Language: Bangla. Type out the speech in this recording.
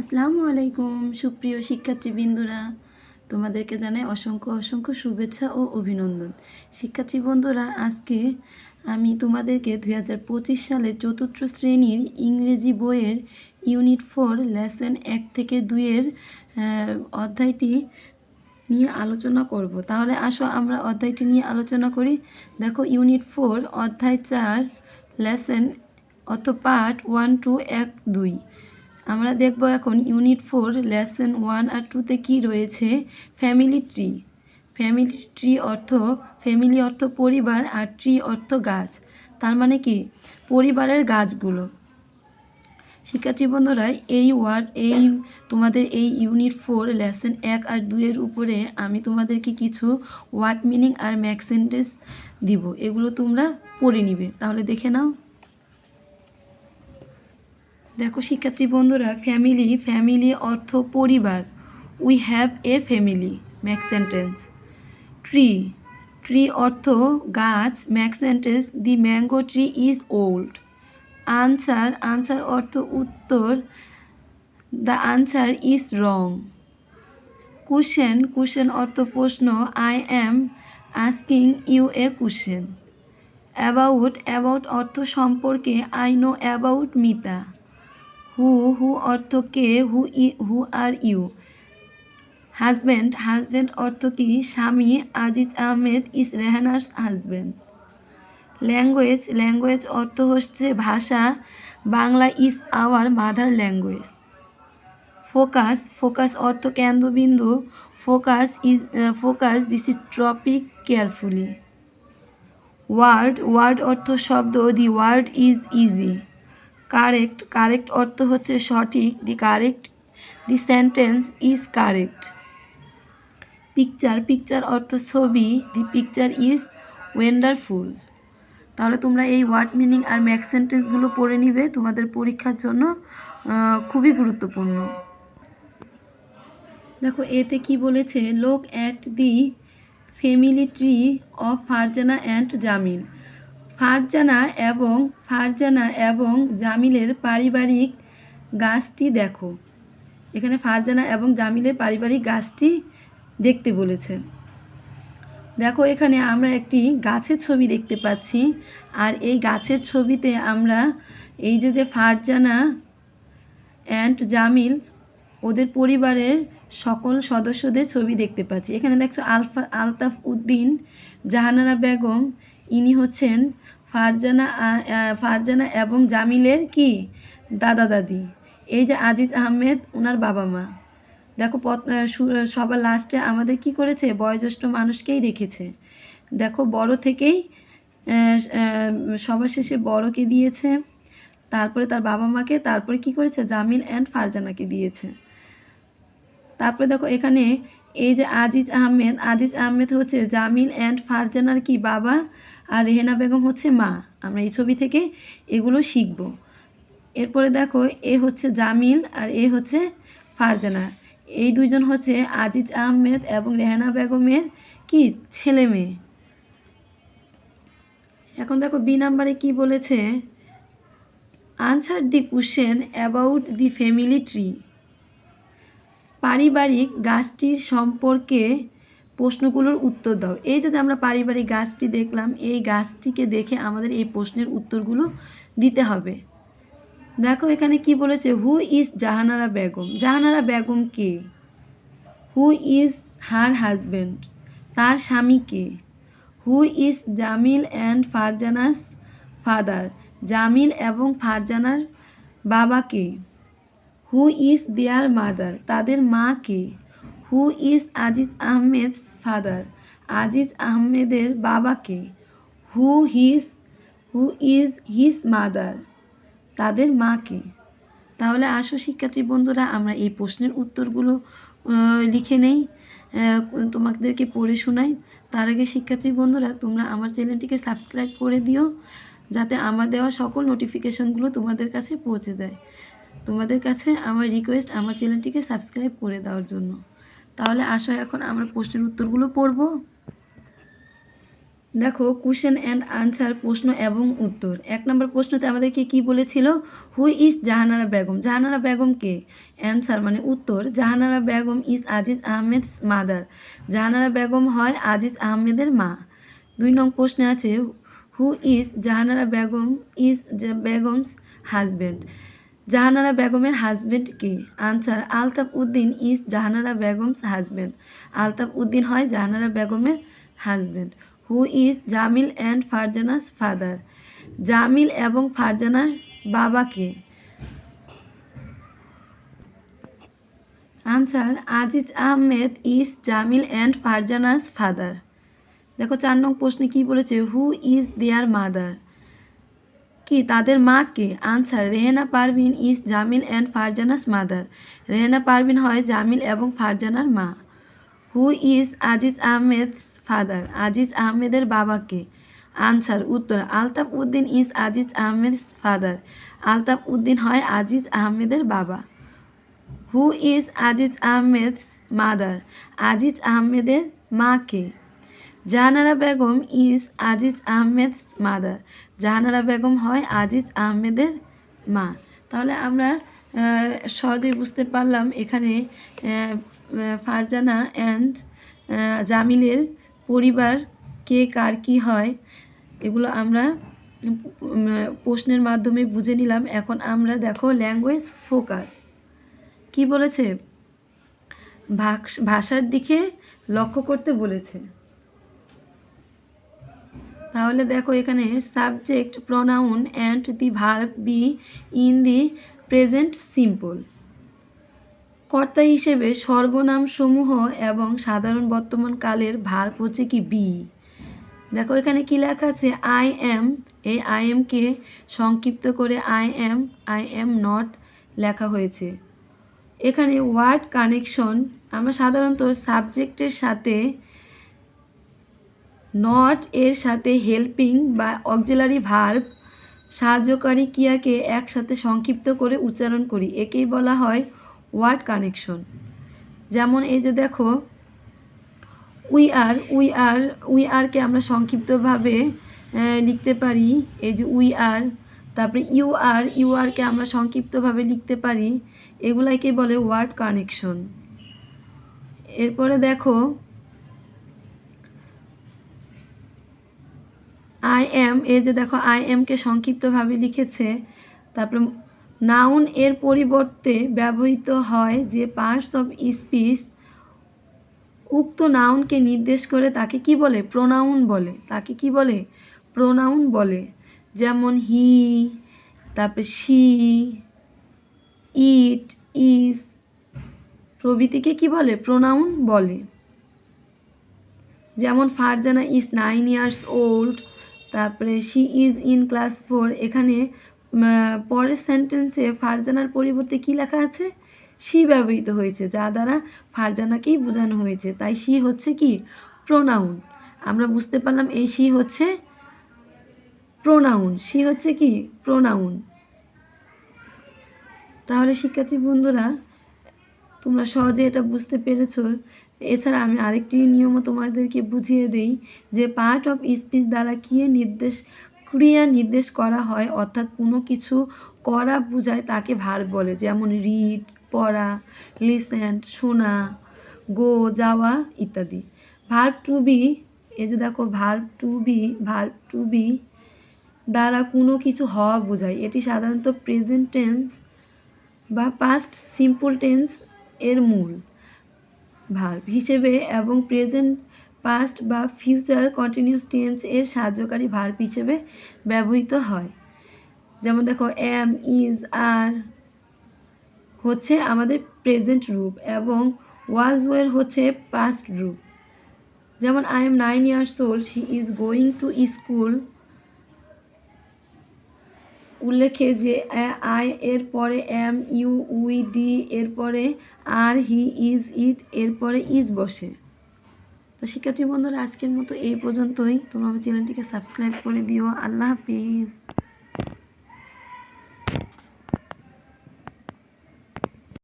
আসসালামু আলাইকুম, সুপ্রিয় শিক্ষার্থীবৃন্দুরা। তোমাদেরকে জানাই অসংখ্য অসংখ্য শুভেচ্ছা ও অভিনন্দন। শিক্ষার্থী বন্ধুরা, আজকে আমি তোমাদেরকে দুই হাজার পঁচিশ সালে চতুর্থ শ্রেণির ইংরেজি বইয়ের ইউনিট ফোর, লেসন এক থেকে দুইয়ের অধ্যায়টি নিয়ে আলোচনা করব। তাহলে আসো আমরা অধ্যায়টি নিয়ে আলোচনা করি। দেখো, ইউনিট ফোর, অধ্যায় চার, লেসন অত পার্ট ওয়ান টু এক, দুই। আমরা দেখব এখন ইউনিট ফোর লেসন ওয়ান আর টুতে কী রয়েছে? ফ্যামিলি ট্রি ফ্যামিলি ট্রি অর্থ ফ্যামিলি অর্থ পরিবার আর ট্রি অর্থ গাছ। তার মানে কি? পরিবারের গাছগুলো। শিক্ষার্থী বন্ধুরা, এই ওয়ার্ড এই তোমাদের এই ইউনিট ফোর লেসন এক আর দুইয়ের উপরে আমি তোমাদেরকে কিছু ওয়ার্ড মিনিং আর ম্যাক সেন্টেন্স দিব। এগুলো তোমরা পড়ে নিবে। তাহলে দেখে নাও। দেখো শিক্ষার্থী বন্ধুরা ফ্যামিলি ফ্যামিলি অর্থ, পরিবার we have a family make sentence tree tree অর্থ গাছ make sentence the mango tree is old answer answer অর্থ উত্তর the answer is wrong question question অর্থ প্রশ্ন I am asking you a question about about অর্থ সম্পর্কে I know about Mita. Who who অর্থ কে, who E, who are you. Husband husband অর্থ কি? স্বামী, আজিজ আহমেদ ইস রেহানার হাজব্যান্ড। ল্যাঙ্গুয়েজ ল্যাঙ্গুয়েজ অর্থ হচ্ছে ভাষা, Bangla is our mother language. Focus focus অর্থ কেন্দ্রবিন্দু, focus is, focus, this is topic carefully. Word word অর্থ শব্দ, the word is easy. Correct correct অর্থ হচ্ছে সঠিক the correct the sentence is correct picture picture অর্থ ছবি দি পিকচার ইজ ওয়েন্ডারফুল তাহলে তোমরা এই ওয়ার্ড মিনিং আর ম্যাক সেন্টেন্সগুলো পড়ে নিবে, তোমাদের পরীক্ষার জন্য খুবই গুরুত্বপূর্ণ। দেখো, এতে কি বলেছে? Look at the family tree of Farzana and Jamil Farzana এবং ফারজানা এবং জামিলের পারিবারিক গাছটি দেখো। এখানে ফারজানা এবং জামিলের পারিবারিক গাছটি দেখতে বলেছে। দেখো, এখানে আমরা একটি গাছের ছবি দেখতে পাচ্ছি। আর এই গাছের ছবিতে আমরা এই যে যে ফারজানা অ্যান্ড জামিল, ওদের পরিবারের সকল সদস্যদের ছবি দেখতে পাচ্ছি। এখানে দেখছ, আলফা, আলতাফ উদ্দিন, জাহানারা বেগম ইনি হচ্ছেন ফারজানা ফারজানা এবং জামিলের কি? দাদা দাদি। এই যে আজিজ আহমেদ ওনার বাবা মা। দেখো সবার লাস্টে আমাদের কি করেছে? বয়োজ্যেষ্ঠ মানুষকেই রেখেছে। দেখো, বড় থেকেই সবার শেষে বড়কে দিয়েছে। তারপরে তার বাবা মাকে, তারপরে কি করেছে? জামিল অ্যান্ড ফারজানাকে দিয়েছে। তারপরে দেখো, এখানে এই যে আজিজ আহমেদ আজিজ আহমেদ হচ্ছে জামিল অ্যান্ড ফারজানার কি বাবা, আর রেহেনা বেগম হচ্ছে মা। আমরা এই ছবি থেকে এগুলো শিখব। এরপরে দেখো, এ হচ্ছে জামিল আর এ হচ্ছে ফারজানা। এই দুইজন হচ্ছে আজিজ আহমেদ এবং রেহানা বেগমের কি, ছেলে মেয়ে। এখন দেখো, বি নাম্বারে কি বলেছে? Answer the question about the family tree. পারিবারিক গাছটির সম্পর্কে প্রশ্নগুলোর উত্তর দাও। এই যে আমরা পারিবারিক গাছটি দেখলাম, এই গাছটিকে দেখে আমাদের এই প্রশ্নের উত্তরগুলো দিতে হবে। দেখো এখানে কি বলেছে হু ইজ জাহানারা বেগম? জাহানারা বেগম কে? হু ইজ হার হাজব্যান্ড তার স্বামী কে? Who is Jamil and Farzana's father Jamil এবং ফারজানার বাবা কে? হু ইজ দেয়ার মাদার তাদের মা কে? Who is Aziz Ahmed father Aziz আহমেদের বাবা কে? Who his who is his mother তাদের মা কে? তাহলে আসো শিক্ষার্থী বন্ধুরা, আমরা এই প্রশ্নের উত্তরগুলো লিখে নেই তোমাদেরকে পড়ে শোনাই। তার আগে শিক্ষার্থী বন্ধুরা, তোমরা আমার চ্যানেলটিকে সাবস্ক্রাইব করে দিও, যাতে আমার দেওয়া সকল নোটিফিকেশনগুলো তোমাদের কাছে পৌঁছে যায় তোমাদের কাছে আমার রিকোয়েস্ট আমার চ্যানেলটিকে সাবস্ক্রাইব করে দেওয়ার জন্য। তাহলে আসো এখন আমরা প্রশ্নের উত্তরগুলো পড়ব। দেখো কোশ্চেন অ্যান্ড আনসার প্রশ্ন এবং উত্তর। এক নম্বর প্রশ্নতে আমাদেরকে কি বলেছিল? Who is Jahanara Begum? Jahanara Begum কে? অ্যান্সার মানে উত্তর, জাহানারা বেগম ইজ আজিজ আহমেদ মাদার জাহানারা বেগম হয় আজিজ আহমেদের মা। দুই নং প্রশ্নে আছে who is Jahanara Begum is Begum's husband Jahanara বেগমের husband K? Answer Altaf Uddin is Jahanara Begum's husband Altaf Uddin হয় জাহানারা বেগমের husband who is Jamil and Farzana's father Jamil এবং ফারজানার বাবাকে answer Aziz Ahmed is Jamil and Farzana's father দেখো চার নং প্রশ্নে কি বলেছে? হু ইজ দেয়ার মাদার কি তাদের মা কে? Answer Rehena Parvin is Jamil and Farzana's mother Rehena Parvin হয় জামিল এবং ফারজানার মা। Who is Aziz Ahmed father Aziz আহমেদের বাবাকে আনসার উত্তর আলতাফ উদ্দিন ইজ আজিজ আহমেদ ফাদার আলতাফ উদ্দিন হয় আজিজ আহমেদের বাবা। Who is Aziz Ahmed mother Aziz আহমেদের মাকে জাহানারা বেগম ইজ আজিজ আহমেদ মাদার। জাহানারা বেগম হয় আজিজ আহমেদের মা। তাহলে আমরা সহজেই বুঝতে পারলাম এখানে ফারজানা অ্যান্ড জামিলের পরিবার কে, কার, কি হয়, এগুলো আমরা প্রশ্নের মাধ্যমে বুঝে নিলাম। এখন আমরা দেখো ল্যাঙ্গুয়েজ ফোকাস কি বলেছে? ভাষ- ভাষার দিকে লক্ষ্য করতে বলেছে। তাহলে দেখো এখানে subject pronoun and the verb be in the present simple কর্তা হিসেবে সর্বনাম সমূহ এবং সাধারণ বর্তমান কালের ভার্ব হচ্ছে কি বি দেখো এখানে কি লেখা আছে? আই এম এই আই এমকে সংক্ষিপ্ত করে I am I am not লেখা হয়েছে। এখানে ওয়ার্ড কানেকশন আমরা সাধারণত সাবজেক্টের সাথে নট এর সাথে হেল্পিং বা অক্সিলারি ভার্ব সাহায্যকারী ক্রিয়াকে একসাথে সংক্ষিপ্ত করে উচ্চারণ করি। একেই বলা হয় ওয়ার্ড কানেকশন। যেমন এই যে দেখো we are we are we আরকে আমরা সংক্ষিপ্তভাবে লিখতে পারি। এই যে উই আর তারপরে ইউ আর ইউ আরকে আমরা সংক্ষিপ্তভাবে লিখতে পারি। এগুলাকে বলে ওয়ার্ড কানেকশন। এরপরে দেখো আই এম এই যে দেখো আই এমকে সংক্ষিপ্তভাবে লিখেছে, তারপরে নাউন এর পরিবর্তে ব্যবহৃত হয় যে পার্টস অফ স্পিচ উক্ত নাউনকে নির্দেশ করে তাকে কি বলে? প্রোনাউন বলে। তাকে কি বলে? প্রোনাউন বলে। যেমন হি তারপরে শি ইট ইজ প্রভৃতিকে কি বলে? প্রোনাউন বলে। যেমন Farzana is nine years old তারপরে she is in class four এখানে পরের সেন্টেন্সে ফারজানার পরিবর্তে কি লেখা আছে? শি ব্যবহৃত হয়েছে, যা দ্বারা ফারজানাকেই বোঝানো হয়েছে। তাই শি হচ্ছে কি? প্রোনাউন আমরা বুঝতে পারলাম এই শি হচ্ছে প্রোনাউন শি হচ্ছে কি? প্রোনাউন তাহলে শিক্ষার্থী বন্ধুরা তোমরা সহজে এটা বুঝতে পেরেছ। এছাড়া আমি আরেকটি নিয়মও তোমাদেরকে বুঝিয়ে দেই যে পার্ট অফ স্পিচ দ্বারা কী নির্দেশ, ক্রিয়া নির্দেশ করা হয়, অর্থাৎ কোনো কিছু করা, বোঝায় তাকে ভার্ব বলে। যেমন রিড পড়া লিসেন শোনা গো যাওয়া ইত্যাদি। ভার্ব টু বি এই যে দেখো verb to be verb to be দ্বারা কোনো কিছু হওয়া, বোঝায়। এটি সাধারণত প্রেজেন্ট টেন্স বা পাস্ট সিম্পল টেন্স এর মূল। ভার্ব হিসেবে এবং প্রেজেন্ট, পাস্ট বা ফিউচার কন্টিনিউয়াস টেন্স এর সাহায্যকারী ভার্ব হিসেবে ব্যবহৃত হয়। যেমন দেখো এম ইজ আর হচ্ছে আমাদের প্রেজেন্ট রূপ এবং ওয়াজ ওয়ের হচ্ছে পাস্ট রূপ। যেমন I am nine years old she is going to school উল্লেখে যে আই, এর পরে এম, ইউ, উই, ডি, এর পরে আর, হি, ইজ, ইট, এর পরে ইজ বসে। তো শিক্ষার্থী বন্ধুরা, আজকের মতো এই পর্যন্তই। তোমরা আমার চ্যানেলটিকে সাবস্ক্রাইব করে দিও। আল্লাহ হাফিজ।